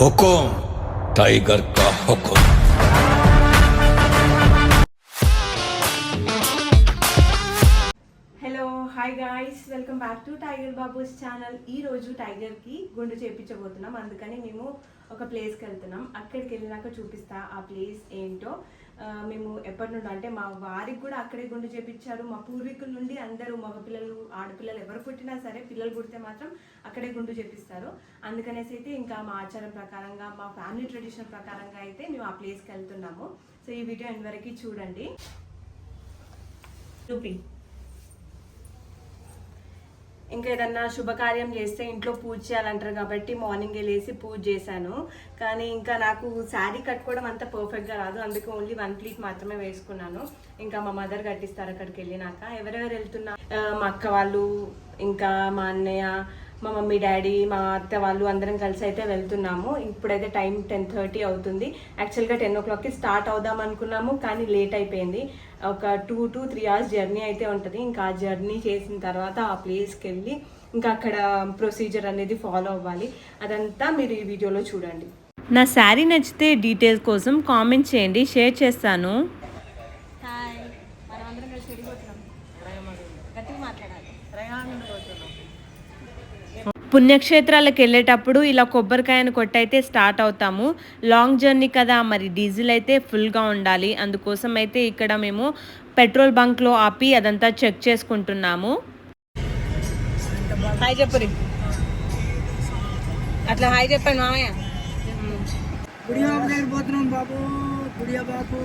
हुकुम tiger का हुक्म hello hi guys welcome back to Tiger Babu's channel ఈ రోజు టైగర్ కి గుండు చేపించబోతున్నాం అందుకని మేము ఒక ప్లేస్కి వెళ్తున్నాం అక్కడికి వెళ్ళినాక చూపిస్తా ఆ ప్లేస్ ఏంటో ఆ, మేము ఎప్పటి నుండి అంటే మా వారికి కూడా అక్కడే గుండు చేపించారు. మా పూర్వీకుల నుండి అందరూ మగపిల్లలు ఆడపిల్లలు ఎవరు పుట్టినా సరే పిల్లలు పుడితే మాత్రం అక్కడే గుండు చేపిస్తారు. అందుకనేసి అయితే ఇంకా మా ఆచారం ప్రకారంగా మా ఫ్యామిలీ ట్రెడిషన్ ప్రకారంగా అయితే మేము ఆ ప్లేస్కి వెళ్తున్నాము. సో ఈ వీడియో ఇంతవరకు చూడండి. చూపి. ఇంకా ఏదన్నా శుభకార్యం చేస్తే ఇంట్లో పూజ చేయాలంటారు కాబట్టి మార్నింగ్ లేసి పూజ చేశాను. కానీ ఇంకా నాకు శారీ కట్టుకోవడం అంత పర్ఫెక్ట్గా రాదు. అందుకే ఓన్లీ వన్ ప్లీట్ మాత్రమే వేసుకున్నాను. ఇంకా మా మదర్ కట్టిస్తారు అక్కడికి వెళ్ళినాక. ఎవరెవరు వెళ్తున్నా? మా అక్క వాళ్ళు ఇంకా మా అన్నయ్య మా మమ్మీ డాడీ మా అత్త వాళ్ళు అందరం కలిసి అయితే వెళ్తున్నాము. ఇప్పుడైతే టైం టెన్ థర్టీ అవుతుంది. యాక్చువల్గా టెన్ ఓ క్లాక్కి స్టార్ట్ అవుదాం అనుకున్నాము కానీ లేట్ అయిపోయింది. ఒక two to three hours journey అయితే ఉంటుంది. ఇంకా ఆ జర్నీ చేసిన తర్వాత ఆ ప్లేస్కి వెళ్ళి ఇంకా అక్కడ ప్రొసీజర్ అనేది ఫాలో అవ్వాలి. అదంతా మీరు ఈ వీడియోలో చూడండి. నా శారీ నచ్చితే డీటెయిల్స్ కోసం కామెంట్ చేయండి షేర్ చేస్తాను హాయ్ మనం అందరం కలిసి వెళ్ళిపోతున్నాం గట్టిగా మాట్లాడాలి పుణ్యక్షేత్రాలకు వెళ్ళేటప్పుడు ఇలా కొబ్బరికాయను కొట్టయితే స్టార్ట్ అవుతాము. లాంగ్ జర్నీ కదా మరి డీజిల్ అయితే ఫుల్గా ఉండాలి. అందుకోసం అయితే ఇక్కడ మేము పెట్రోల్ బంక్లో ఆపి అదంతా చెక్ చేసుకుంటున్నాము. హాయ్ చెప్పురి అట్లా హాయ్ చెప్పండి మామయ్య. గుడియా దగ్గర పోతున్నాం బాబు. గుడియా బాబు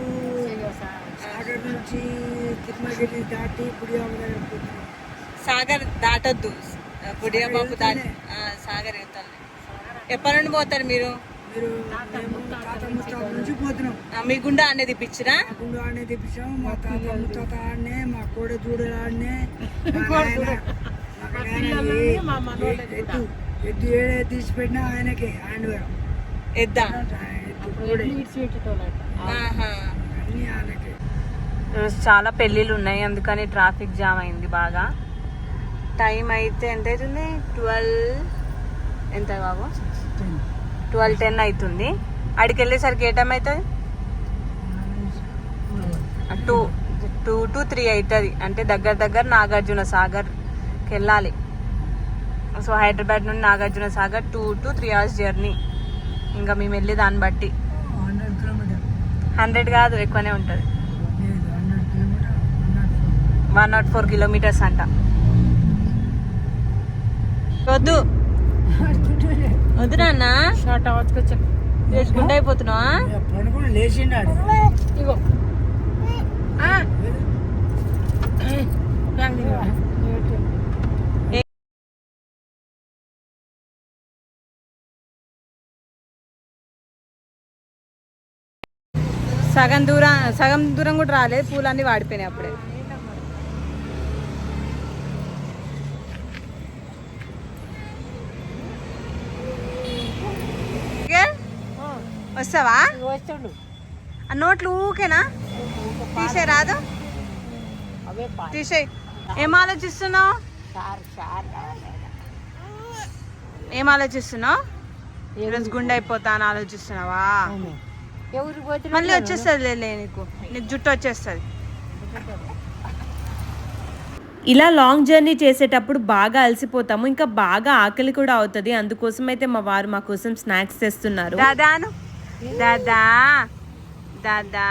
సాగర్ నుంచి తిరుమలగిరి దాటి గుడియా దగ్గర పోతున్నాం. సాగర్ దాటొద్దు. గుడియా బాబు దాటి ఆ, సాగర్ వెళ్తాను ఎప్పటి నుండి పోతారు మీరు? మీ గుండా అనేది ఇప్పించరా మా గుండు తెప్పించాం. మా తాత ముత్తాత ఆడనే మా కోడ దూడలు ఆడనే ఎద్దు ఎద్దు ఏడే తీసి పెట్టినా ఆయనకే హ్యాండ్ వేరం ఎద్దా? చాలా పెళ్ళిళ్ళు ఉన్నాయి అందుకని ట్రాఫిక్ జామ్ అయింది బాగా. టైం అయితే ఎంత అవుతుంది? ట్వెల్వ్ ఎంత బాబు? ట్వెల్వ్ టెన్ అవుతుంది. అడికి వెళ్ళేసరికి ఏ టైం అవుతుంది? టూ టూ టు త్రీ అవుతుంది. అంటే దగ్గర దగ్గర నాగార్జున సాగర్కి వెళ్ళాలి. సో హైదరాబాద్ నుండి Nagarjuna Sagar two to three hours journey. ఇంకా మేము వెళ్ళే దాన్ని బట్టి. హండ్రెడ్ కాదు ఎక్కువనే ఉంటుంది. వన్ నాట్ ఫోర్ కిలోమీటర్స్ అంట. వద్దు. వద్దు నాన్న. వేసుకుంటూ అయిపోతున్నావా? పడుకుని లేచిండాడు. ఇగో. సగం దూరం సగం దూరం కూడా రాలేదు. పూలన్నీ వాడిపోయినాయి అప్పుడే ఇక? వస్తావా? ఆ నోట్లు ఊకేనా? తీసే రాదు. తీసేయి. ఏం ఆలోచిస్తున్నావు? ఏం ఆలోచిస్తున్నావు? ఈరోజు గుండె అయిపోతా అని ఆలోచిస్తున్నావా? ఎవరు పోతే మళ్ళీ వచ్చేస్తుంది లే నీకు. నీకు జుట్టు వచ్చేస్తుంది. ఇలా లాంగ్ జర్నీ చేసేటప్పుడు బాగా అలసిపోతాము. ఇంకా బాగా ఆకలి కూడా అవుతుంది. అందుకోసం అయితే మా వారు మా కోసం స్నాక్స్ తెస్తున్నారు. దాదాను. దాదా దాదా.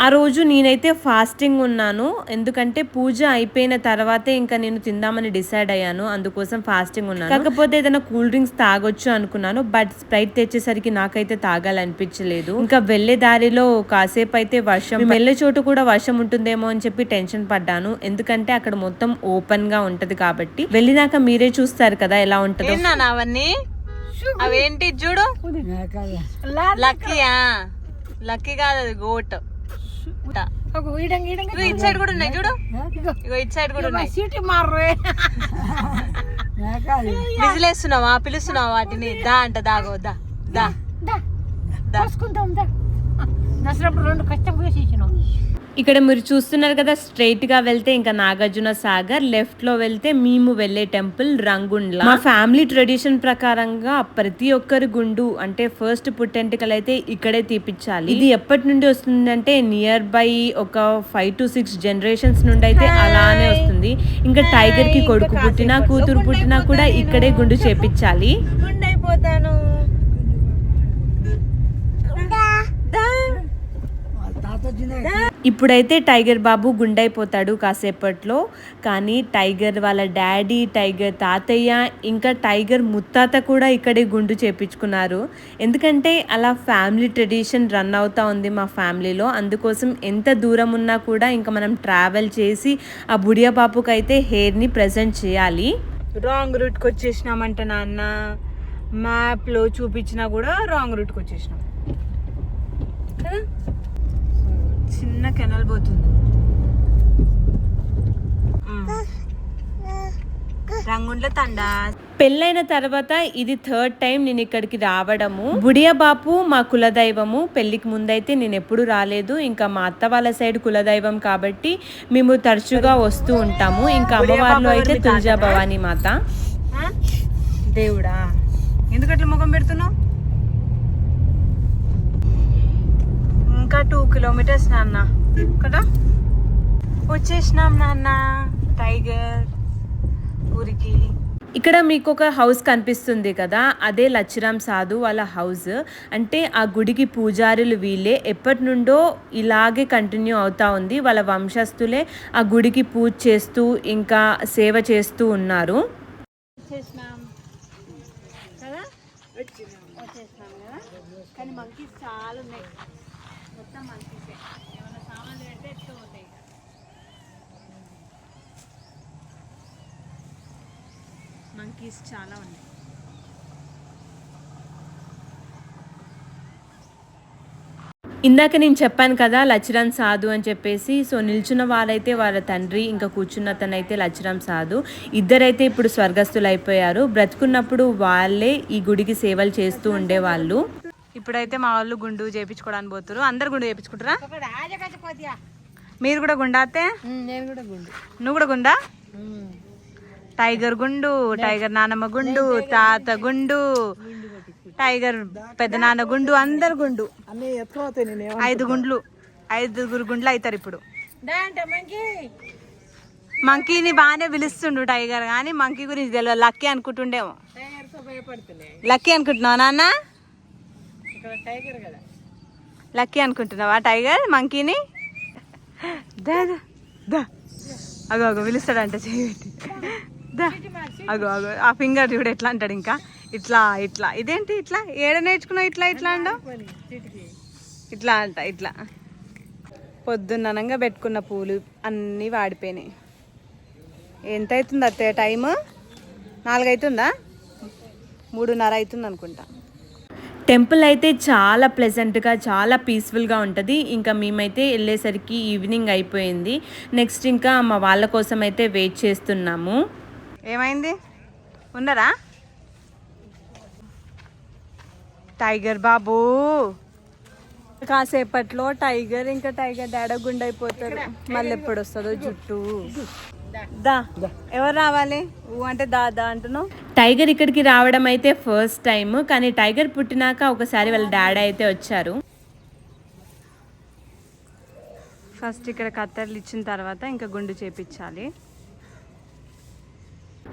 ఆ రోజు నేనైతే ఫాస్టింగ్ ఉన్నాను. ఎందుకంటే పూజ అయిపోయిన తర్వాతే ఇంకా నేను తిందామని డిసైడ్ అయ్యాను. అందుకోసం ఫాస్టింగ్ ఉన్నాను. కాకపోతే ఏదైనా కూల్ డ్రింక్స్ తాగొచ్చు అనుకున్నాను. బట్ స్ప్రైట్ తెచ్చేసరికి నాకైతే తాగాలనిపించలేదు. ఇంకా వెళ్ళే దారిలో కాసేపు అయితే వర్షం వెళ్ళే చోటు కూడా వర్షం ఉంటుందేమో అని చెప్పి టెన్షన్ పడ్డాను. ఎందుకంటే అక్కడ మొత్తం ఓపెన్గా ఉంటది కాబట్టి. వెళ్ళినాక మీరే చూస్తారు కదా ఎలా ఉంటుందో. అవన్నీ? అవేంటి చూడు? లక్కీయా? లక్కీ కాదు అది గోట్. ఇటు సైడ్ కూడా ఉన్నాయి చూడు. ఇగో ఇటు సైడ్ కూడా ఉన్నాయి. విజిలేస్తున్నావా పిలుస్తున్నావా వాటిని? దా అంట దాగో దా. దా. దా. దసరప్పుడు రెండు కష్టం వేసేసినాం ఇక్కడ మీరు చూస్తున్నారు కదా స్ట్రైట్గా వెళ్తే ఇంకా నాగార్జున సాగర్ లెఫ్ట్లో వెళ్తే మేము వెళ్ళే టెంపుల్ రంగుండ్ల. మా ఫ్యామిలీ ట్రెడిషన్ ప్రకారంగా ప్రతి ఒక్కరి గుండు అంటే ఫస్ట్ పుట్టెంటికలు అయితే ఇక్కడే తీపిచ్చాలి. ఇది ఎప్పటి నుండి వస్తుందంటే నియర్ బై ఒక ఫైవ్ టు సిక్స్ జనరేషన్స్ నుండి అయితే అలానే వస్తుంది. ఇంకా టైగర్కి కొడుకు పుట్టినా కూతురు పుట్టినా కూడా ఇక్కడే గుండు చేపించాలి వచ్చిందా ఇప్పుడైతే టైగర్ బాబు గుండైపోతాడు కాసేపట్లో కానీ టైగర్ వాళ్ళ డాడీ టైగర్ తాతయ్య ఇంకా టైగర్ ముత్తాత కూడా ఇక్కడే గుండు చేపించుకున్నారు. ఎందుకంటే అలా ఫ్యామిలీ ట్రెడిషన్ రన్ అవుతా ఉంది మా ఫ్యామిలీలో. అందుకోసం ఎంత దూరం ఉన్నా కూడా ఇంకా మనం ట్రావెల్ చేసి ఆ బుడియా బాబుకి అయితే హెయిర్ని ప్రజెంట్ చేయాలి. రాంగ్ రూట్కి వచ్చేసినామంట నాన్న. మ్యాప్లో చూపించినా కూడా రాంగ్ రూట్కి వచ్చేసినాం. కదా? చిన్న కెనల్ పోతుంది. రంగుండ్ల తండా. పెళ్ళైన తర్వాత ఇది థర్డ్ టైం నేను ఇక్కడికి రావడము. బుడియా బాపు మా కులదైవము. పెళ్ళికి ముందైతే నేను ఎప్పుడు రాలేదు. ఇంకా మా అత్త వాళ్ళ సైడ్ కులదైవం కాబట్టి మేము తరచుగా వస్తూ ఉంటాము. ఇంకా అమ్మవారిలో అయితే తులజా భవానీ మాత? దేవుడా? ఎందుకట్లా ముఖం పెడుతున్నావు? ఇంకా టూ కిలోమీటర్స్ నాన్న. కదా? వచ్చేసినాం నాన్న. టైగర్ ఊరికి. ఇక్కడ మీకు ఒక హౌస్ కనిపిస్తుంది కదా? అదే లచ్చిరామ్ సాధు వాళ్ళ హౌస్ అంటే ఆ గుడికి పూజారులు వీళ్ళే ఎప్పటి నుండో ఇలాగే కంటిన్యూ అవుతా ఉంది. వాళ్ళ వంశస్థులే ఆ గుడికి పూజ చేస్తూ ఇంకా సేవ చేస్తూ ఉన్నారు. వచ్చేసినాం కదా వచ్చేసినాం కదా కానీ మంకీస్ చాలా ఉన్నాయి మొత్తం మంకీసే ఏమైనా సామాన్లు పెడితే ఎత్తుకుపోతాయి ఇక మంకీస్ చాలా ఉన్నాయి. ఇందాక నేను చెప్పాను కదా లచ్చిరామ్ సాధు అని చెప్పేసి సో నిల్చున్న వాళ్ళైతే వాళ్ళ తండ్రి ఇంకా కూర్చున్న అతనైతే లచ్చిరామ్ సాధు. ఇద్దరైతే ఇప్పుడు స్వర్గస్థులు అయిపోయారు. బ్రతుకున్నప్పుడు వాళ్ళే ఈ గుడికి సేవలు చేస్తూ ఉండేవాళ్ళు. ఇప్పుడైతే మా వాళ్ళు గుండు చేయించుకోవడానికి పోతున్నారు అందరు గుండు చేయించుకుంటారా మీరు కూడా గుండాతే నేను కూడా గుండు. నువ్వు కూడా గుండా? టైగర్ గుండు టైగర్ నానమ్మ గుండు తాత గుండు టైగర్ పెద్ద నాన్న గుండు అందరు గుండు. ఐదు గుండ్లు ఐదుగురు గుండ్లు అవుతారు ఇప్పుడు. మంకీని బాగానే పిలుస్తుండు టైగర్ కానీ మంకీ గురించి తెలియదు. లక్కీ అనుకుంటుండేమో. లక్కీ అనుకుంటున్నావా నాన్న? లక్కీ అనుకుంటున్నావా టైగర్ మంకీని? దా అగో అగో పిలుస్తాడంట చేయబెట్టి అగో అగో ఆ ఫింగర్ చూడు ఎట్లా అంటాడు ఇంకా. ఇట్లా ఇట్లా. ఇదేంటి ఇట్లా? ఏడ నేర్చుకున్నావు ఇట్లా ఇట్లా అండవు ఇట్లా అంట ఇట్లా. పొద్దున్ననంగా పెట్టుకున్న పూలు అన్నీ వాడిపోయినాయి. ఎంత అవుతుంది అత్తయ్య టైము? నాలుగు అవుతుందా మూడున్నర అవుతుంది అనుకుంటా. టెంపుల్ అయితే చాలా ప్లెజెంట్గా చాలా పీస్ఫుల్గా ఉంటుంది. ఇంకా మేమైతే వెళ్ళేసరికి ఈవినింగ్ అయిపోయింది. నెక్స్ట్ ఇంకా మా వాళ్ళ కోసం అయితే వెయిట్ చేస్తున్నాము. ఏమైంది? ఉన్నారా? టైగర్ బాబు! కాసేపట్లో టైగర్ ఇంకా టైగర్ డాడ గుండె అయిపోతారు మళ్ళీ ఎప్పుడు వస్తుందో జుట్టు. దా. ఎవరు రావాలి? ఊ అంటే దా దా అంటున్నావు? టైగర్ ఇక్కడికి రావడం అయితే ఫస్ట్ టైం కానీ టైగర్ పుట్టినాక ఒకసారి వాళ్ళ డాడీ అయితే వచ్చారు. ఫస్ట్ ఇక్కడ కత్తెరలు ఇచ్చిన తర్వాత ఇంకా గుండు చేపించాలి.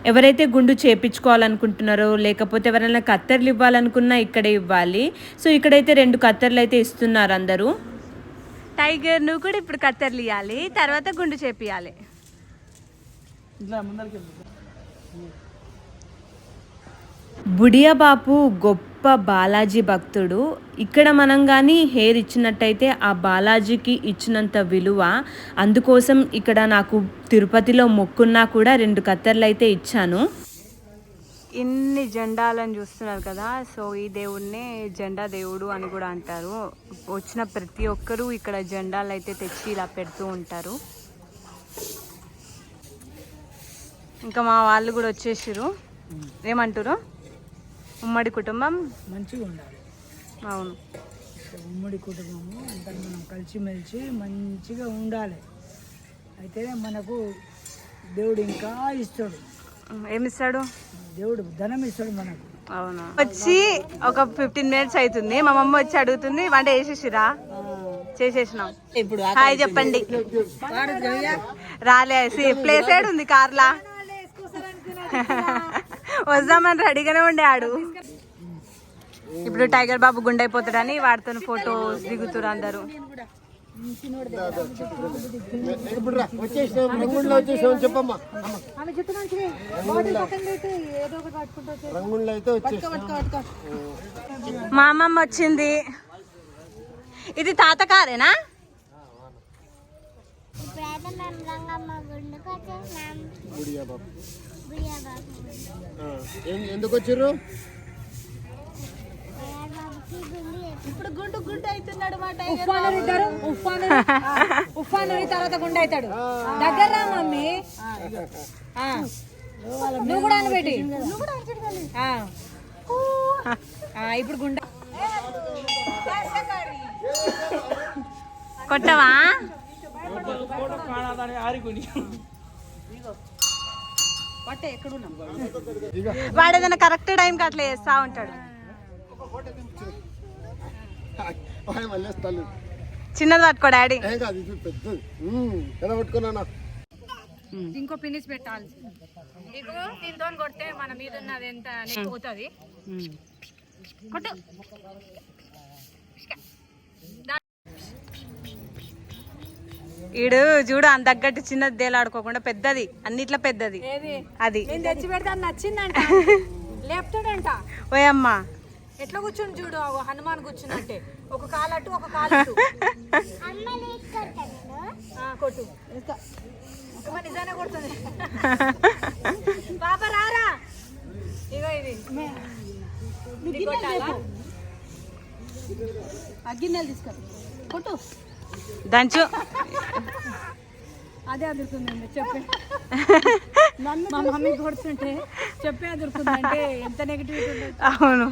ఎవరైతే గుండు చేపించుకోవాలనుకుంటున్నారో లేకపోతే ఎవరైనా కత్తెరలు ఇవ్వాలనుకున్నా ఇక్కడే ఇవ్వాలి. సో ఇక్కడైతే రెండు కత్తెరలు అయితే ఇస్తున్నారు అందరూ. టైగర్ నువ్వు కూడా ఇప్పుడు కత్తెరలు ఇవ్వాలి తర్వాత గుండు చేపియాలి బుడియాబాపు గొప్ప బాలాజీ భక్తుడు. ఇక్కడ మనం కానీ హెయిర్ ఇచ్చినట్టయితే ఆ బాలాజీకి ఇచ్చినంత విలువ అందుకోసం ఇక్కడ నాకు తిరుపతిలో మొక్కున్నా కూడా రెండు కత్తెర్లు అయితే ఇచ్చాను. ఇన్ని జెండాలను చూస్తున్నారు కదా సో ఈ దేవుడినే జెండా దేవుడు అని కూడా అంటారు. వచ్చిన ప్రతి ఒక్కరూ ఇక్కడ జెండాలు అయితే తెచ్చి ఇలా పెడుతూ ఉంటారు. ఇంకా మా వాళ్ళు కూడా వచ్చేసారు ఏమంటారు ఉమ్మడి కుటుంబం? మంచిగా ఉండాలి. అవును. ఉమ్మడి కుటుంబము అంతా మనం కలిసిమెలిసి మంచిగా ఉండాలి. అయితే మనకు దేవుడు ఇంకా ఇస్తాడు. ఏమిస్తాడు? దేవుడు ధనం ఇస్తాడు మనకు. అవునా? వచ్చి ఒక ఫిఫ్టీన్ మినిట్స్ అవుతుంది. మా మమ్మ వచ్చి అడుగుతుంది వంట చేసేసిరా? చేసేసినాం. ఇప్పుడు హాయ్ చెప్పండి. రాలే ప్లేస్ ఏడు ఉంది కార్లా? వద్దామని రెడీగానే ఉండే ఆడు. ఇప్పుడు టైగర్ బాబు గుండె అయిపోతాడని వాడితో ఫోటోస్ దిగుతురు అందరూ. మా అమ్మమ్మ వచ్చింది. ఇది తాత కారేనా? ఎందుకు వచ్చారు ఇప్పుడు గుండు గుండు అవుతున్నాడు మా ఉఫాను ఇద్దరు ఉఫాను ఉఫాను తర్వాత గుండె అవుతాడు. దగ్గర రా మమ్మీ. ఆ. నువ్వు కూడా అనబెట్టి. ఆ, ఇప్పుడు గుండె. కొట్టవా? వాడు ఏదైనా కరెక్ట్ టైంకి అట్లా చేస్తా ఉంటాడు. చిన్నది పట్టుకో డాడీ. ఇంకో పినిస్ పెట్టాలి. ఇగో దీంతో కొడితే మన మీద ఉన్నది ఎంత పోతుంది. కొట్టు. ఈడు చూడు అంత తగ్గట్టు చిన్నది దేలాడుకోకుండా పెద్దది అన్నిట్లో పెద్దది. అది. నేను తెచ్చి పెడతాను నచ్చిందంట. లేపుతాడంట. ఓయమ్మా. ఎట్లా కూర్చుని చూడు అగో హనుమాన్ కూర్చున్నట్టే ఒక కాలు అటు ఒక కాలు కొట్టు. నిజానే కొడుతుంది. పాప రారా. ఇగో ఇది. నీకు కొట్టాలా? ఆ గిన్నెలు తీసుకో. కొట్టు. దంచు. అదే అదురుతుందండి చెప్పే. నన్ను మా మమ్మీ కొడుతుంటే చెప్పే అదురుతుంది అంటే ఎంత నెగిటివిటీ ఉండదు అవును.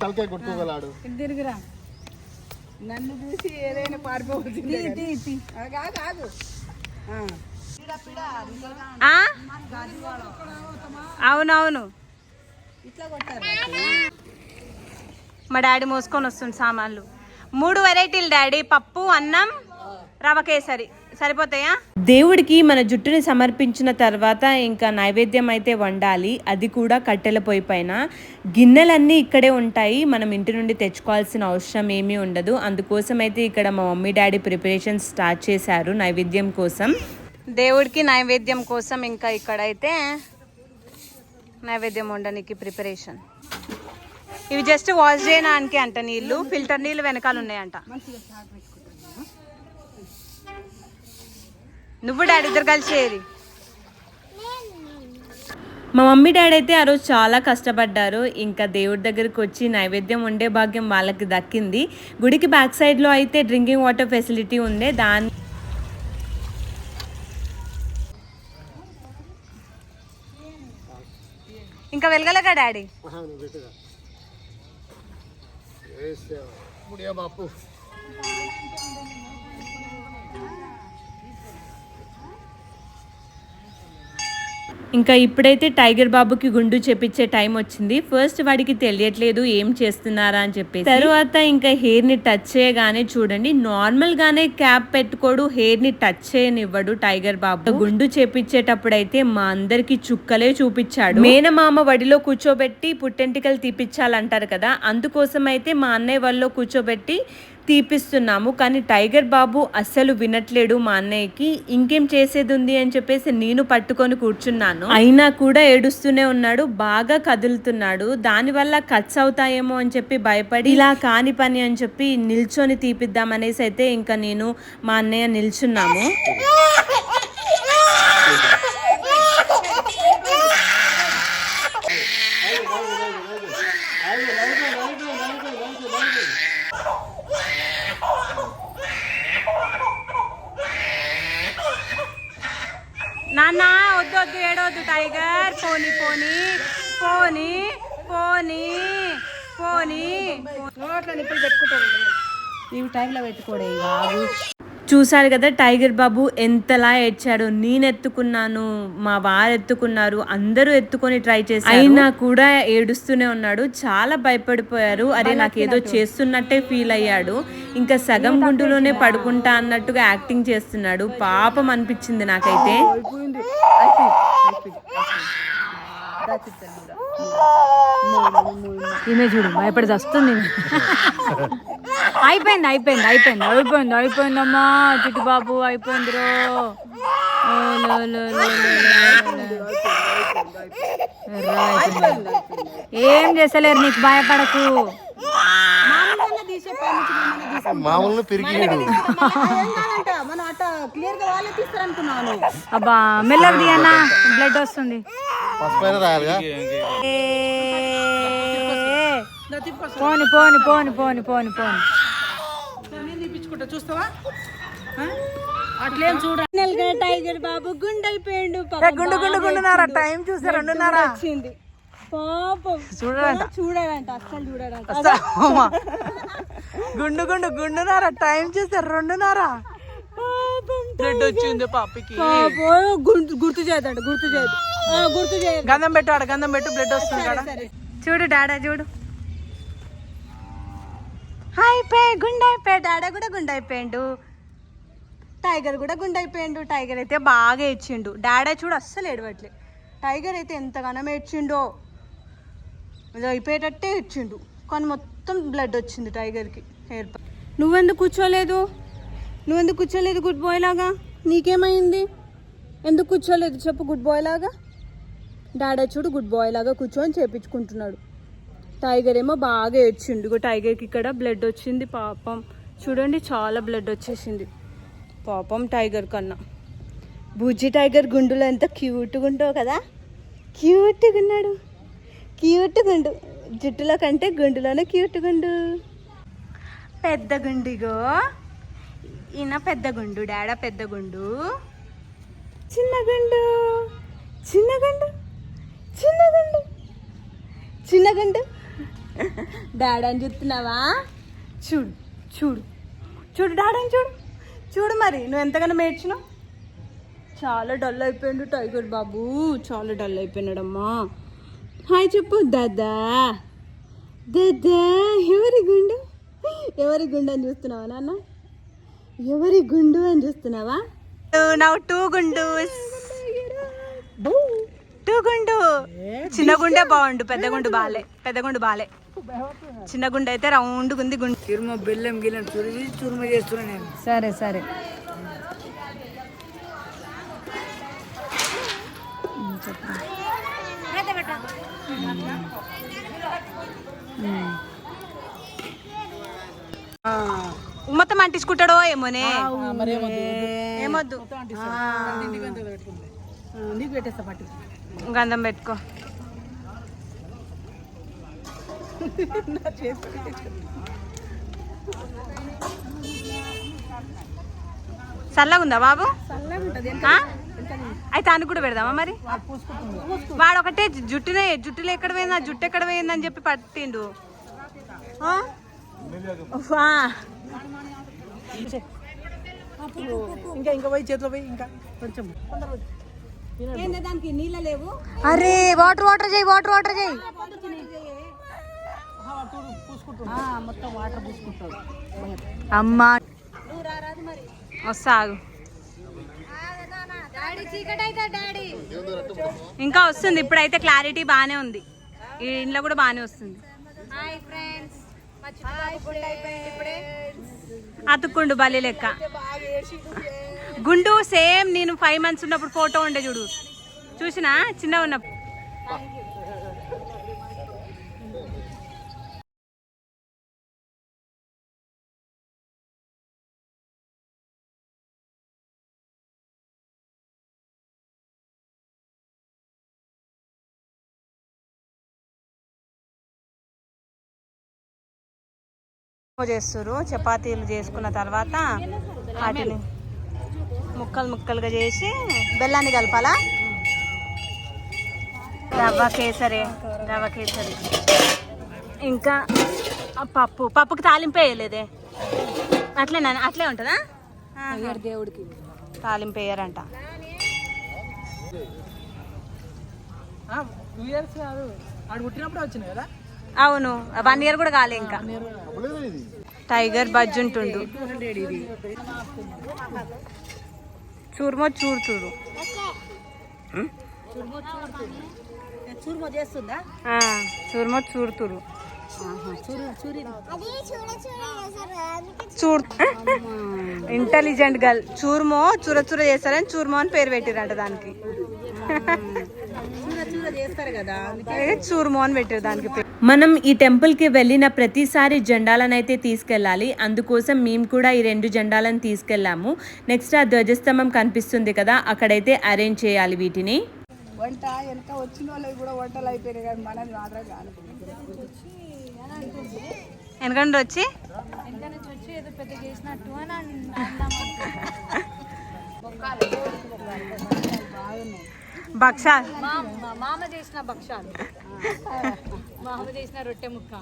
తలకాయ కొట్టుకోగలాడు. తిరిగిరా. నన్ను చూసి ఏదైనా పారిపోతుంది కాదు. ఆ? అవునవును. మా డాడీ మోసుకొని వస్తుంది సామాన్లు. మూడు వెరైటీలు డాడీ. పప్పు అన్నం రవ కేసరి. సరిపోతాయా? దేవుడికి మన జుట్టుని సమర్పించిన తర్వాత ఇంకా నైవేద్యం అయితే వండాలి. అది కూడా కట్టెల పొయ్యి పైన. గిన్నెలన్నీ ఇక్కడే ఉంటాయి. మనం ఇంటి నుండి తెచ్చుకోవాల్సిన అవసరం ఏమీ ఉండదు. అందుకోసం అయితే ఇక్కడ మా మమ్మీ డాడీ ప్రిపరేషన్ స్టార్ట్ చేశారు నైవేద్యం కోసం. దేవుడికి నైవేద్యం కోసం ఇంకా ఇక్కడైతే నైవేద్యం వండడానికి ప్రిపరేషన్. ఇవి జస్ట్ వాష్ చేయడానికి అంట నీళ్ళు. ఫిల్టర్ నీళ్ళు వెనకాల ఉన్నాయంట. నువ్వు డాడీ ఇద్దరు కలిసి మా మమ్మీ డాడీ అయితే ఆ రోజు చాలా కష్టపడ్డారు. ఇంకా దేవుడి దగ్గరికి వచ్చి నైవేద్యం వండే భాగ్యం వాళ్ళకి దక్కింది. గుడికి బ్యాక్ సైడ్లో అయితే డ్రింకింగ్ వాటర్ ఫెసిలిటీ ఉంది దాని ఇంకా వెలగలగా డాడీ? ਵੇਸਿਆ ਮੁੜਿਆ ਬਾਪੂ। ఇంకా ఇప్పుడైతే టైగర్ బాబుకి గుండు చేపించే టైం వచ్చింది. ఫస్ట్ వాడికి తెలియట్లేదు ఏం చేస్తున్నారా అని చెప్పి తర్వాత ఇంకా హెయిర్ని టచ్ చేయగానే చూడండి నార్మల్ గానే క్యాప్ పెట్టుకోడు హెయిర్ని టచ్ చేయనివ్వడు టైగర్ బాబు. గుండు చేపించేటప్పుడు అయితే మా అందరికి చుక్కలే చూపించాడు. మేనమామ వడిలో కూర్చోబెట్టి పుట్టెంటికలు తీపిచ్చాలంటారు కదా అందుకోసం అయితే మా అన్నయ్య వాళ్ళలో కూర్చోబెట్టి తీపిస్తున్నాము కానీ టైగర్ బాబు అస్సలు వినట్లేడు మా అన్నయ్యకి. ఇంకేం చేసేది ఉంది అని చెప్పేసి నేను పట్టుకొని కూర్చున్నాను. అయినా కూడా ఏడుస్తూనే ఉన్నాడు బాగా కదులుతున్నాడు. దానివల్ల కట్స్ అవుతాయేమో అని చెప్పి భయపడి ఇలా కాని పని అని చెప్పి నిల్చొని తీపిద్దామనేసి అయితే ఇంకా నేను మా అన్నయ్య నిల్చున్నాము నాన్న వద్దు వద్దు ఏడవద్దు టైగర్ పోనీ పోనీ పోనీ పోనీ పోనీ. నోట్లో నిప్పులు పెట్టుకుంటాడు ఇవి టైంలో పెట్టుకోడే ఇక చూశారు కదా టైగర్ బాబు ఎంతలా ఏడ్చాడు. నేను ఎత్తుకున్నాను మా వారు ఎత్తుకున్నారు అందరూ ఎత్తుకొని ట్రై చేశారు. అయినా కూడా ఏడుస్తూనే ఉన్నాడు. చాలా భయపడిపోయారు. అరే నాకు ఏదో చేస్తున్నట్టే ఫీల్ అయ్యాడు. ఇంకా సగం గుండులోనే పడుకుంటా అన్నట్టుగా యాక్టింగ్ చేస్తున్నాడు. పాపం అనిపించింది నాకైతే. ఈమె చూడు భయపడి వస్తుంది అయిపోయింది అయిపోయింది అయిపోయింది అయిపోయింది అయిపోయిందమ్మా చిట్టు బాబు అయిపోయింది రో ఏం చేసలేరు నీకు భయపడకు. మామూలు అబ్బా మెల్లగా తీయన్నా బ్లడ్ వస్తుంది. పసుపైన రాయాలిగా? పోని పోని పోని పోని పోని పోని. టైగర్ బాబు గుండైపోయిండు గుండు గుండు గుండున్నారా? టైం చూస్తే రెండున్నారా? వచ్చింది. పాపం. చూడరంట. చూడాడంట అస్సలు చూడాడంట. గుండు గుండు గుండున్నారా? టైం చూస్తే రెండున్నారా? బ్లడ్ వచ్చింది పాపకి. పాపం. గుర్తు గుర్తు చేద్దాడు గుర్తు చేయదు ఆ, గుర్తు చేయదు గంధం పెట్టు ఆడ గంధం పెట్టు బ్లడ్ వస్తుంది కదా చూడు డాడా చూడు. అయిపోయి గుండైపోయి డాడా కూడా గుండైపోయిండు టైగర్ కూడా గుండైపోయిండు టైగర్ అయితే బాగా ఏడ్చిండు. డాడా చూడు అస్సలు ఏడవట్లే. టైగర్ అయితే ఎంతగానో ఏడ్చిండో. అయిపోయేటట్టే ఏడ్చిండు. కానీ మొత్తం బ్లడ్ వచ్చింది టైగర్కి. హెయిర్ నువ్వెందుకు కూర్చోలేదు? నువ్వెందుకు కూర్చోలేదు గుడ్ బాయ్ లాగా? నీకేమైంది? ఎందుకు కూర్చోలేదు చెప్పు గుడ్ బాయ్ లాగా? డాడా చూడు గుడ్ బాయ్ లాగా కూర్చొని చేపించుకుంటున్నాడు. టైగర్ ఏమో బాగా ఏడ్చిండు. ఇగో టైగర్కి ఇక్కడ బ్లడ్ వచ్చింది పాపం. చూడండి చాలా బ్లడ్ వచ్చేసింది. పాపం టైగర్ కన్నా. బుజ్జి టైగర్ గుండులో ఎంత క్యూట్గా ఉంటావు కదా? క్యూట్గా ఉన్నాడు. క్యూట్గా ఉండు. జుట్టులో కంటే గుండులోనే క్యూట్గా ఉండు. పెద్ద గుండిగో ఈయన పెద్ద గుండు డాడా పెద్ద గుండు. చిన్న గుండు చిన్న గుండు చిన్న గుండు చిన్న గుండు. డాడాని చూస్తున్నావా? చూడు చూడు చూడు డాడాని చూడు చూడు మరి నువ్వు ఎంతగానో మేడ్చినావు? చాలా డల్ అయిపోయాడు టైగర్ బాబు చాలా డల్ అయిపోయినాడమ్మా. హాయ్ చెప్పు దాదా. దాదా ఎవరి గుండు? ఎవరి గుండు అని చూస్తున్నావా నాన్న? ఎవరి గుండు అని చూస్తున్నావా? నవ్వు టూ గుండు. టూ గుండు. చిన్న గుండే బాగుండు పెద్ద గుండు బాలే పెద్ద గుండు బాలే. చిన్న గుండు అయితే రౌండ్ గుంది గుండు. చురుమ బెల్లం గిల్లం చురిసి చురుమ చేస్తున్నా నేను. సరే సరే. మొత్తం అంటించుకుంటాడో ఏమోనే. ఏమొద్దు నీకు పెట్టేస్తా పట్టి. గంధం పెట్టుకో. చల్లగా ఉందా బాబు? అయితే అను కూడా పెడదామా మరి? వాడు ఒకటే జుట్టునే జుట్టులో ఎక్కడ పోయింది? జుట్టు ఎక్కడ పోయిందని చెప్పి పట్టిండు. ఇంకా ఇంకా పోయి చేతిలో పోయి ఇంకా కొంచెం. అరే వాటర్ వాటర్ చేయి వాటర్ వాటర్ చేయి. అమ్మా. వస్తా ఆగు. ఇంకా వస్తుంది. ఇప్పుడైతే క్లారిటీ బాగానే ఉంది. ఈ ఇంట్లో కూడా బాగానే వస్తుంది. అతుక్కుండు బలి లెక్క. గుండు సేమ్ నేను ఫైవ్ మంత్స్ ఉన్నప్పుడు ఫోటో ఉండే చూడు. చూసినా? చిన్న ఉన్నప్పుడు. చేస్తారు చపాతీలు చేసుకున్న తర్వాత వాటిని ముక్కలు ముక్కలుగా చేసి బెల్లాన్ని కలపాలా? రవ్వ కేసరి రవ్వ కేసరి. ఇంకా ఆ పప్పు పప్పుకి తాలింపు వేయలేదే. అట్లేనా అట్లే ఉంటుందా? దేవుడికి. తాలింపు వేయరంట. టూ ఇయర్స్ కాదు ఆడు పుట్టినప్పుడే వచ్చినాయి కదా? అవును వన్ ఇయర్ కూడా కాలే ఇంకా. టైగర్ బజ్జు ఉంటుండు. చూరుమో చూరు చూరు చూరుమో చేస్తుందా? చూరుమో చూరుతురు చూడ. చూడ ఇంటెలిజెంట్ గర్ల్ చూర్మో చూర చూర చేస్తారని చూర్మో అని పేరు పెట్టిరంట దానికి. ఏ చూర్మో అని పెట్టారు దానికి పేరు. మనం ఈ టెంపుల్కి వెళ్ళిన ప్రతిసారి జెండాలను అయితే తీసుకెళ్ళాలి. అందుకోసం మేము కూడా ఈ రెండు జెండాలను తీసుకెళ్ళాము. నెక్స్ట్ ఆ ధ్వజస్తంభం కనిపిస్తుంది కదా అక్కడైతే అరేంజ్ చేయాలి వీటిని. వంట వెనక వచ్చిన వాళ్ళకి కూడా వంటలు అయిపోయినాయి కానీ మనది మాత్రం కాదు. ఎందుకంటే వచ్చి. భక్షాలు. మామ చేసిన భక్షాలు. చేసిన రొట్టె ముక్క.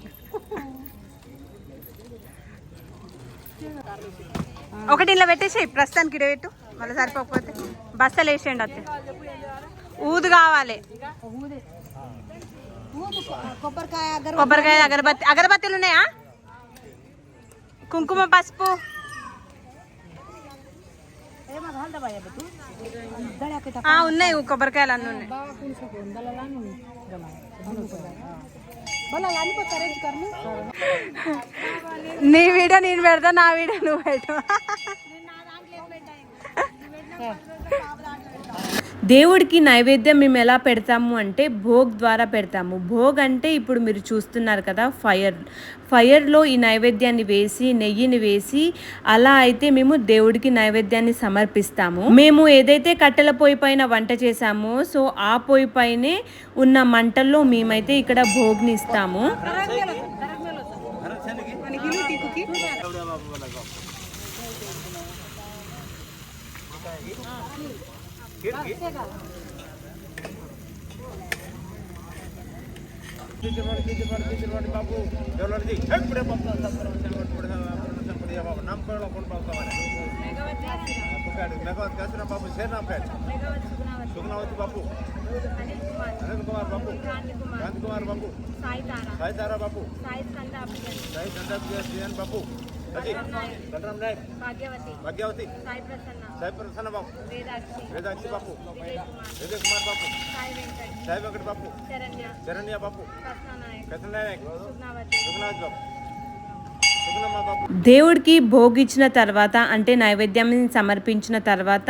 ఒకటి ఇలా పెట్టేసి ప్రస్తుతానికి ఇడ పెట్టు. మళ్ళీ సరిపోకపోతే. బస్సలు వేసేయండి అత్తే ఊదు కావాలి. కొబ్బరికాయ అగరబత్తి. అగరబత్తులు ఉన్నాయా? కుంకుమ పసుపు. ఉన్నాయి కొబ్బరికాయలు అన్నీ ఉన్నాయి. నీ వీడియో నేను పెడతా నా వీడియో నువ్వు పెట్టు. దేవుడికి నైవేద్యం మేము ఎలా పెడతాము అంటే భోగ్ ద్వారా పెడతాము. భోగ్ అంటే ఇప్పుడు మీరు చూస్తున్నారు కదా ఫైర్. ఫైర్లో ఈ నైవేద్యాన్ని వేసి నెయ్యిని వేసి అలా అయితే మేము దేవుడికి నైవేద్యాన్ని సమర్పిస్తాము. మేము ఏదైతే కట్టెల పొయ్యి పైన వంట చేశామో సో ఆ పొయ్యి పైనే ఉన్న మంటల్లో మేమైతే ఇక్కడ భోగ్ని ఇస్తాము. బాబు ఎవరి ఎప్పుడే బాబు నామకరణ కొను బాబు మెగావత్ కాసిన బాబు సేనాపేట సుగుణావతి బాబు అనంత్ కుమార్ బాబు కాంతి కుమార్ బాబు సాయి తారా బాబు సాయి సందర్భ బాబు બલરામ નાયક ભાગ્યાવતી સાહેબ પ્રસન્ન બાપુ વેદાક્ષી બાપુ વિજય કુમાર બાપુ સાહેબ વેંકટ બાપુ ચરણ્યા બાપુ કૃષ્ણ નાયક સુખનાથ બાપુ దేవుడికి భోగిచ్చిన తర్వాత అంటే నైవేద్యం సమర్పించిన తర్వాత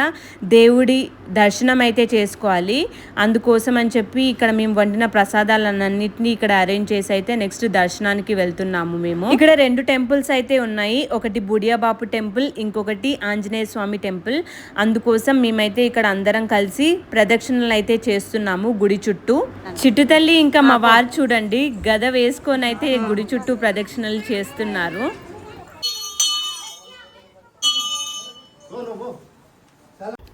దేవుడి దర్శనం అయితే చేసుకోవాలి. అందుకోసం అని చెప్పి ఇక్కడ మేము వండిన ప్రసాదాలన్నింటినీ ఇక్కడ అరేంజ్ చేసి అయితే నెక్స్ట్ దర్శనానికి వెళ్తున్నాము మేము. ఇక్కడ రెండు టెంపుల్స్ అయితే ఉన్నాయి. ఒకటి బుడియాబాపు టెంపుల్ ఇంకొకటి ఆంజనేయ స్వామి టెంపుల్. అందుకోసం మేమైతే ఇక్కడ అందరం కలిసి ప్రదక్షిణలు అయితే చేస్తున్నాము గుడి చుట్టూ. చిట్టు తల్లి ఇంకా మా వారు చూడండి గద వేసుకొని అయితే గుడి చుట్టూ ప్రదక్షిణలు చేస్తున్నారు. vou, não vou.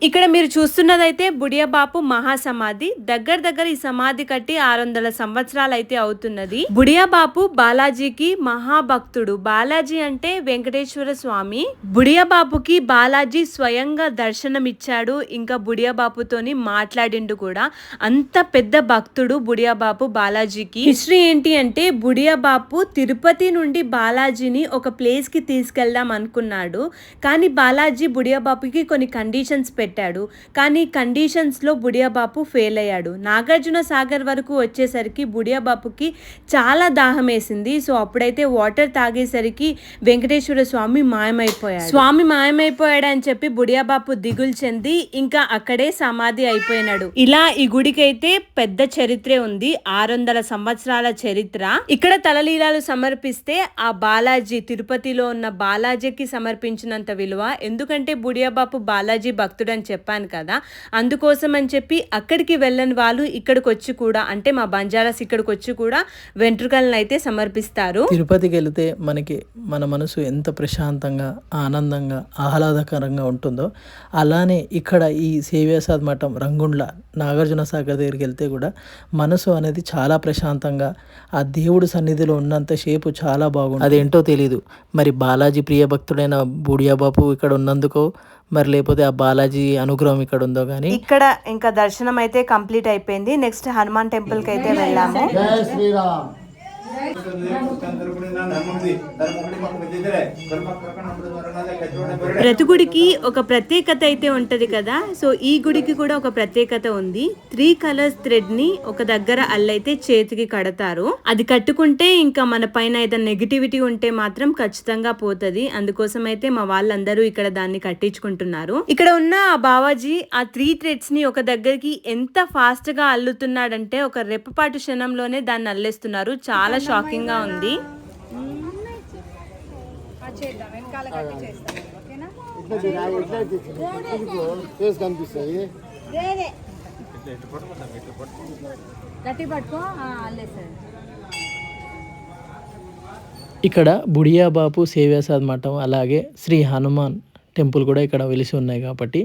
ఇక్కడ మీరు చూస్తున్నదైతే బుడియాబాపు మహాసమాధి. దగ్గర దగ్గర ఈ సమాధి కట్టి ఆరు వందల సంవత్సరాలు అయితే అవుతున్నది. బుడియాబాపు బాలాజీకి మహాభక్తుడు. బాలాజీ అంటే వెంకటేశ్వర స్వామి. బుడియాబాపుకి బాలాజీ స్వయంగా దర్శనమిచ్చాడు. ఇంకా బుడియాబాపుతోని మాట్లాడిండు కూడా. అంత పెద్ద భక్తుడు బుడియాబాపు బాలాజీకి. హిస్టరీ ఏంటి అంటే బుడియాబాపు తిరుపతి నుండి బాలాజీని ఒక ప్లేస్కి తీసుకెళ్దాం అనుకున్నాడు. కానీ బాలాజీ బుడియాబాపుకి కొన్ని కండిషన్స్ పెట్టాడు. కానీ కండిషన్స్లో బుడియాబాపు ఫెయిల్ అయ్యాడు నాగార్జున సాగర్ వరకు వచ్చేసరికి బుడియాబాపుకి చాలా దాహం వేసింది సో అప్పుడైతే వాటర్ తాగేసరికి వెంకటేశ్వర స్వామి మాయమైపోయాడు. స్వామి మాయమైపోయాడు అని చెప్పి బుడియాబాపు దిగులు చెంది ఇంకా అక్కడే సమాధి అయిపోయినాడు. ఇలా ఈ గుడికైతే పెద్ద చరిత్రే ఉంది. ఆరు వందల సంవత్సరాల చరిత్ర. ఇక్కడ తలలీలాలు సమర్పిస్తే ఆ బాలాజీ తిరుపతిలో ఉన్న బాలాజీకి సమర్పించినంత విలువ. ఎందుకంటే బుడియాబాపు బాలాజీ భక్తుడని అని చెప్పాను కదా. అందుకోసం అని చెప్పి అక్కడికి వెళ్ళని వాళ్ళు ఇక్కడికి వచ్చి కూడా అంటే మా బంజారాస్ ఇక్కడికి వచ్చి కూడా వెంట్రుకలను అయితే సమర్పిస్తారు. తిరుపతికి వెళితే మనకి మన మనసు ఎంత ప్రశాంతంగా ఆనందంగా ఆహ్లాదకరంగా ఉంటుందో అలానే ఇక్కడ ఈ సేవ్యాసాద్ మఠం రంగుండ్ల నాగార్జున సాగర్ దగ్గరికి వెళ్తే కూడా మనసు అనేది చాలా ప్రశాంతంగా ఆ దేవుడు సన్నిధిలో ఉన్నంతసేపు చాలా బాగుంది అదేంటో తెలీదు. మరి బాలాజీ ప్రియ భక్తుడైన బూడియా బాపు ఇక్కడ ఉన్నందుకో మరి లేకపోతే ఆ బాలాజీ అనుగ్రహం ఇక్కడ ఉందో కానీ ఇక్కడ ఇంకా దర్శనం అయితే కంప్లీట్ అయిపోయింది. నెక్స్ట్ హనుమాన్ టెంపుల్కి అయితే వెళ్ళాము. ప్రతి గుడికి ఒక ప్రత్యేకత అయితే ఉంటది కదా. సో ఈ గుడికి కూడా ఒక ప్రత్యేకత ఉంది. త్రీ కలర్స్ థ్రెడ్ని ఒక దగ్గర అల్లైతే చేతికి కడతారు. అది కట్టుకుంటే ఇంకా మన పైన ఏదైనా నెగిటివిటీ ఉంటే మాత్రం ఖచ్చితంగా పోతుంది. అందుకోసం అయితే మా వాళ్ళందరూ ఇక్కడ దాన్ని కట్టించుకుంటున్నారు. ఇక్కడ ఉన్న ఆ బావాజీ ఆ త్రీ థ్రెడ్స్ని ఒక దగ్గరికి ఎంత ఫాస్ట్గా అల్లుతున్నాడంటే ఒక రెప్పపాటు క్షణంలోనే దాన్ని అల్లేస్తున్నారు. చాలా షాకింగ్గా ఉంది. ఇక్కడ బుడియా బాపు సేవ్యాసాద్ మఠం అలాగే శ్రీ హనుమాన్ టెంపుల్ కూడా ఇక్కడ వెలిసి ఉన్నాయి కాబట్టి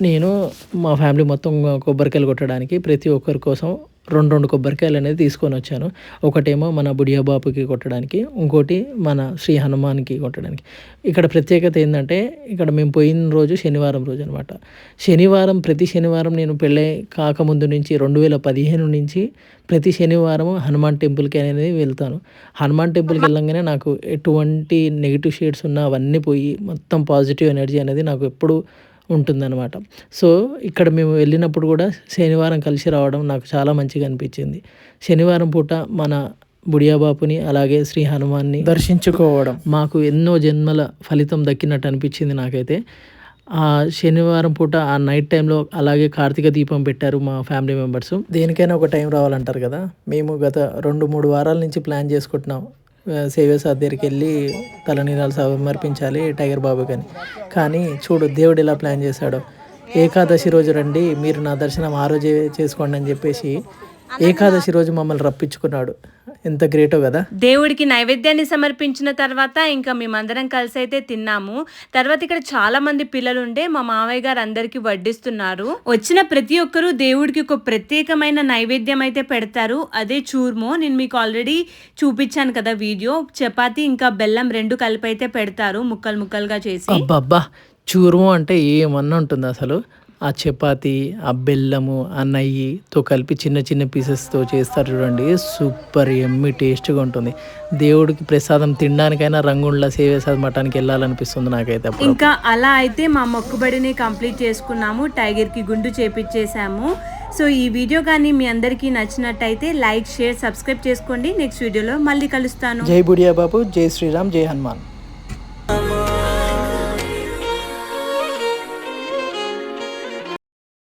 నేను మా ఫ్యామిలీ మొత్తం కొబ్బరికాయలు కొట్టడానికి ప్రతి ఒక్కరి కోసం రెండు రెండు కొబ్బరికాయలు అనేది తీసుకొని వచ్చాను. ఒకటేమో మన బుడియా బాపుకి కొట్టడానికి ఇంకోటి మన శ్రీ హనుమాన్కి కొట్టడానికి. ఇక్కడ ప్రత్యేకత ఏంటంటే ఇక్కడ మేము పోయిన రోజు శనివారం రోజు అనమాట శనివారం ప్రతి శనివారం నేను పెళ్ళే కాకముందు నుంచి రెండు వేల పదిహేను నుంచి ప్రతి శనివారం హనుమాన్ టెంపుల్కి అనేది వెళ్తాను. హనుమాన్ టెంపుల్కి వెళ్ళంగానే నాకు ఎటువంటి నెగిటివ్ షేడ్స్ ఉన్నా అవన్నీ పోయి మొత్తం పాజిటివ్ ఎనర్జీ అనేది నాకు ఎప్పుడు ఉంటుందన్నమాట. సో ఇక్కడ మేము వెళ్ళినప్పుడు కూడా శనివారం కలిసి రావడం నాకు చాలా మంచిగా అనిపించింది. శనివారం పూట మన బుడియాబాపుని అలాగే శ్రీ హనుమాన్ని దర్శించుకోవడం. మాకు ఎన్నో జన్మల ఫలితం దక్కినట్టు అనిపించింది నాకైతే. ఆ శనివారం పూట ఆ నైట్ టైంలో అలాగే కార్తీక దీపం పెట్టారు మా ఫ్యామిలీ మెంబర్స్. దేనికైనా ఒక టైం రావాలంటారు కదా? మేము గత రెండు మూడు వారాల నుంచి ప్లాన్ చేసుకుంటున్నాం. సేవియర్స్ సార్ దగ్గరికి వెళ్ళి తలనీరాలు సమర్పించాలి టైగర్ బాబుకి అని. కానీ చూడు దేవుడు ఎలా ప్లాన్ చేశాడో. ఏకాదశి రోజు రండి మీరు నా దర్శనం ఆ రోజే చేసుకోండి అని చెప్పేసి ఏకాదశి రోజు మమ్మల్ని రప్పించుకున్నాడు. ఎంత గ్రేటో కదా. దేవుడికి నైవేద్యాన్ని సమర్పించిన తర్వాత ఇంకా మేమందరం కలిసి అయితే తిన్నాము. తర్వాత ఇక్కడ చాలా మంది పిల్లలు ఉండే మా మావయ్య గారు అందరికి వడ్డిస్తున్నారు. వచ్చిన ప్రతి ఒక్కరూ దేవుడికి ఒక ప్రత్యేకమైన నైవేద్యం అయితే పెడతారు. అదే చూర్మో. నేను మీకు ఆల్రెడీ చూపించాను కదా వీడియో. చపాతి ఇంకా బెల్లం రెండు కలిపి అయితే పెడతారు ముక్కలు ముక్కలుగా చేసి. అబ్బబ్బా! చూర్మం అంటే ఏమన్నా ఉంటుంది అసలు? ఆ చపాతి ఆ బెల్లము ఆ నెయ్యితో కలిపి చిన్న చిన్న పీసెస్తో చేస్తారు చూడండి. సూపర్ ఎమ్మి టేస్ట్గా ఉంటుంది. దేవుడికి ప్రసాదం తినడానికైనా రంగుండ్ల సేవేసాద మఠానికి వెళ్ళాలనిపిస్తుంది నాకైతే ఇంకా అలా అయితే మా మొక్కుబడిని కంప్లీట్ చేసుకున్నాము. టైగర్కి గుండు చేపించేసాము సో ఈ వీడియో కానీ మీ అందరికీ నచ్చినట్టయితే లైక్ షేర్ సబ్స్క్రైబ్ చేసుకోండి. నెక్స్ట్ వీడియోలో మళ్ళీ కలుస్తాను. జై బుడియా బాబు జై శ్రీరామ్ జై హనుమాన్.